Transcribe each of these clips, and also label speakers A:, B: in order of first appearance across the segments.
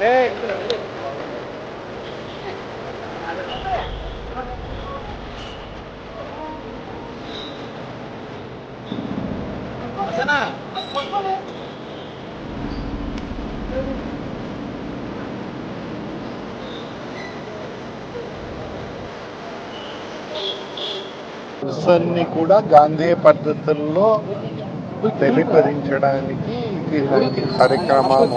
A: ね。
B: అన్ని. కూడా గాంధీ పద్ధతుల్లో తెలిపరించడానికి ఇలాంటి కార్యక్రమాలు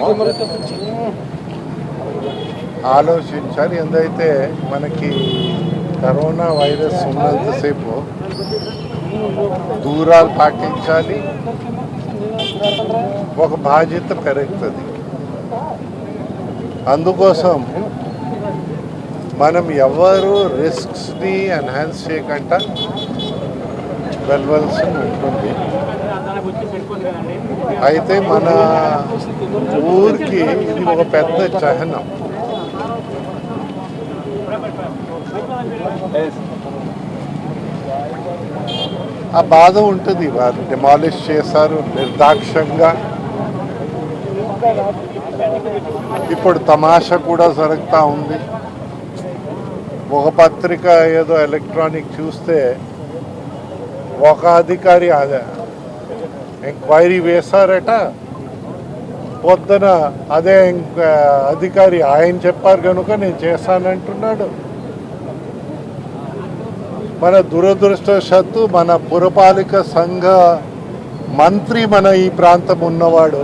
B: ఆలోచించాలి. ఎందైతే మనకి కరోనా వైరస్ ఉన్నంతసేపు దూరాలు పాటించాలి. ఒక బాధ్యత పెరుగుతుంది. అందుకోసం మనం ఎవరు రిస్క్స్ని ఎన్హాన్స్ చేయకుండా వెళ్ళవలసి ఉంటుంది. అయితే మన ఊరికి ఇది ఒక పెద్ద చిహ్నం. ఆ బాధ ఉంటుంది వారు డిమాలిష్ చేశారు నిర్దాక్షంగా. ఇప్పుడు తమాషా కూడా జరుగుతూ ఉంది. ఒక పత్రిక ఏదో ఎలక్ట్రానిక్ చూస్తే ఒక అధికారి అదే. ఎంక్వైరీ వేశారట. పొద్దున అదే ఇంకా అధికారి ఆయన చెప్పారు కనుక నేను చేశానంటున్నాడు. మన దురదృష్టవశాత్తు మన పురపాలిక సంఘ మంత్రి మన ఈ ప్రాంతం ఉన్నవాడు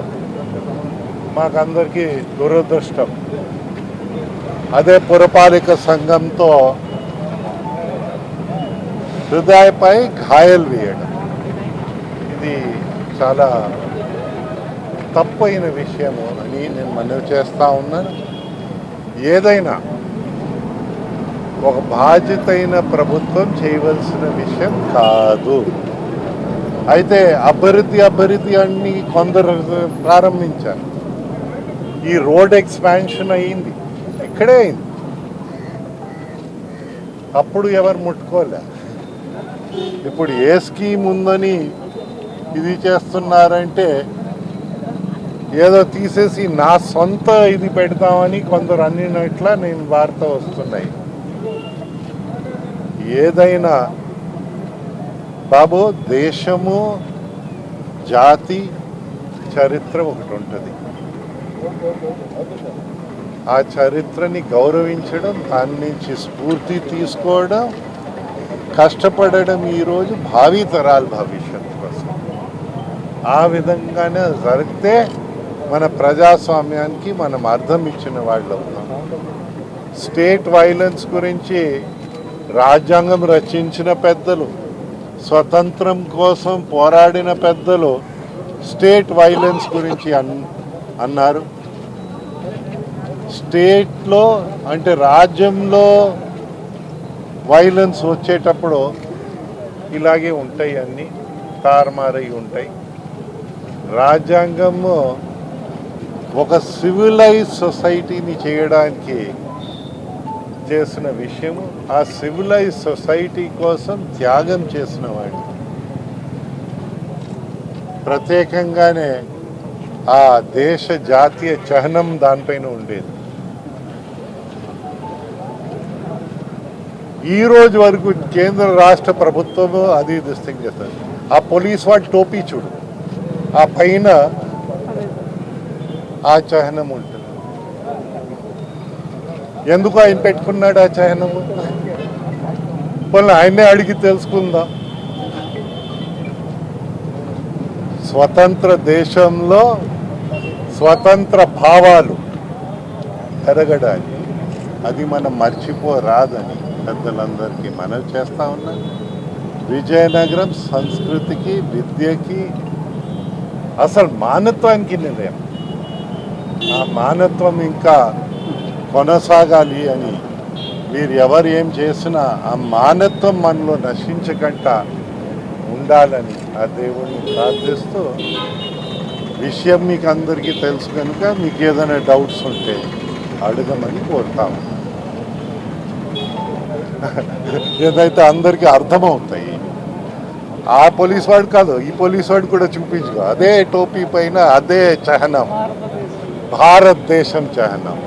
B: మాకందరికీ దురదృష్టం. అదే పురపాలిక సంఘంతో హృదయపై ఘాయలు వేయడం. ఇది చాలా తప్పైన విషయము అని నేను మనవి చేస్తూ ఉన్నాను. ఏదైనా ఒక బాధ్యతైన ప్రభుత్వం చేయవలసిన విషయం కాదు. అయితే అభివృద్ధి అభివృద్ధి అన్ని కొందరు ప్రారంభించారు. ఈ రోడ్ ఎక్స్పాన్షన్ అయింది. ఇక్కడే అయింది. అప్పుడు ఎవరు ముట్టుకోలే. ఇప్పుడు ఏ స్కీమ్ ఉందని ఇది చేస్తున్నారంటే ఏదో తీసేసి నా సొంత ఇది పెడతామని కొందరు అన్నినట్ల నేను వార్త వస్తున్నాయి. ఏదైనా బాబు దేశము జాతి చరిత్ర ఒకటి ఉంటుంది. ఆ చరిత్రని గౌరవించడం దాని నుంచి స్ఫూర్తి తీసుకోవడం కష్టపడడం ఈరోజు భావితరాలు భవిష్యత్తు కోసం. ఆ విధంగానే జరిగితే మన ప్రజాస్వామ్యానికి మనం అర్థం ఇచ్చిన వాళ్ళు అవుతాం. స్టేట్ వైలెన్స్ గురించి రాజ్యాంగం రచించిన పెద్దలు స్వతంత్రం కోసం పోరాడిన పెద్దలు స్టేట్ వైలెన్స్ గురించి అన్ అన్నారు. స్టేట్లో అంటే రాజ్యంలో వైలెన్స్ వచ్చేటప్పుడు ఇలాగే ఉంటాయి అన్నీ తారుమారై ఉంటాయి. రాజ్యాంగము ఒక సివిలైజ్ సొసైటీని చేయడానికి చేసిన విషయం ఆ సివిలైజ్ సొసైటీ కోసం త్యాగం చేసిన వాడు. ప్రత్యేకంగానే ఆ దేశ జాతీయ చహనం దానిపైన ఉండేది. ఈ రోజు వరకు కేంద్ర రాష్ట్ర ప్రభుత్వము అది దిస్తం చేస్తారు. ఆ పోలీస్ వాడి టోపీ చూడు. ఆ పైన ఆ చహనం ఉంటుంది. ఎందుకు ఆయన పెట్టుకున్నాడు ఆ చహనము పనులు ఆయనే అడిగి తెలుసుకుందాం. స్వతంత్ర దేశంలో స్వతంత్ర భావాలు పెరగడాలి అది మనం మర్చిపోరాదని పెద్దలందరికీ మనవి చేస్తా ఉన్నాం. విజయనగరం సంస్కృతికి విద్యకి అసలు మానత్వానికి నిలయం. ఆ మానత్వం ఇంకా కొనసాగాలి అని. మీరు ఎవరు ఏం చేసినా ఆ మానత్వం మనలో నశించకుండా ఉండాలని ఆ దేవుణ్ణి ప్రార్థిస్తూ విషయం మీకు అందరికీ తెలుసు కనుక మీకు ఏదైనా డౌట్స్ ఉంటే అడగమని కోరుతాము ఏదైతే అందరికీ అర్థమవుతాయి ఆ పోలీస్ వాడు కాదు ఈ పోలీస్ వాడు కూడా చూపించుకో. అదే టోపీ పైన అదే చహనం. భారతదేశం చహనం.